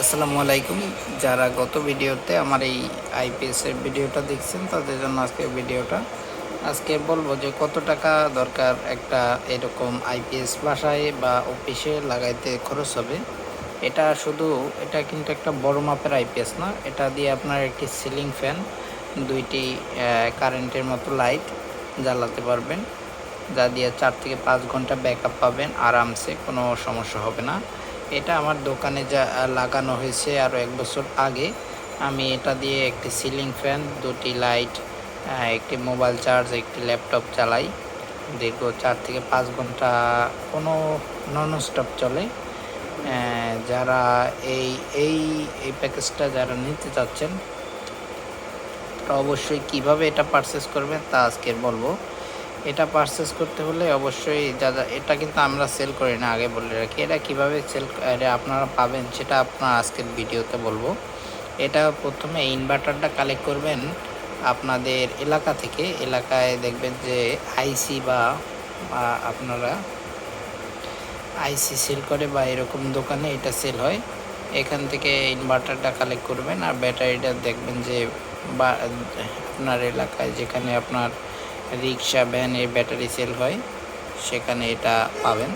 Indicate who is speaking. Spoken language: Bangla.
Speaker 1: আসসালামু আলাইকুম। যারা গত ভিডিওতে আমার এই আইপিএস এর ভিডিওটা দেখছেন, তাদের জন্য আজকে ভিডিওটা। আজকে বলব যে কত টাকা দরকার একটা এরকম আইপিএস বাসায় বা অফিসে লাগাইতে খরচ হবে। এটা শুধু, এটা কিন্তু একটা বড় মাপের আইপিএস না। এটা দিয়ে আপনার একটি সিলিং ফ্যান, দুইটি কারেন্টের মতো লাইট জ্বালাতে পারবেন। যা দিয়ে চার থেকে পাঁচ ঘণ্টা ব্যাকআপ পাবেন, আরামসে কোনো সমস্যা হবে না। এটা আমার দোকানে যা লাগানো হয়েছে আরও এক বছর আগে। আমি এটা দিয়ে একটি সিলিং ফ্যান, দুটি লাইট একটি মোবাইল চার্জ, একটি ল্যাপটপ চালাই। দীর্ঘ চার থেকে পাঁচ ঘণ্টা কোনো নন স্টপ চলে যারা এই এই এই প্যাকেজটা যারা নিতে চাচ্ছেন, অবশ্যই কীভাবে এটা পারচেস করবেন তা আজকে বলব। এটা পারচেস করতে হলে অবশ্যই যা এটা কিন্তু আমরা সেল করি না, আগে বলে রাখি। এটা কীভাবে সেল আপনারা পাবেন, সেটা আপনার আজকের ভিডিওতে বলব। এটা প্রথমে ইনভার্টারটা কালেক্ট করবেন আপনাদের এলাকা থেকে। এলাকায় দেখবেন যে আইসি বা আপনারা আইসি সেল করে বা এরকম দোকানে এটা সেল হয়। এখান থেকে ইনভার্টারটা কালেক্ট করবেন আর ব্যাটারিটা দেখবেন যে বা, আপনার এলাকায় যেখানে আপনার রিক্সা ভ্যানের ব্যাটারি সেল হয় সেখানে এটা পাবেন।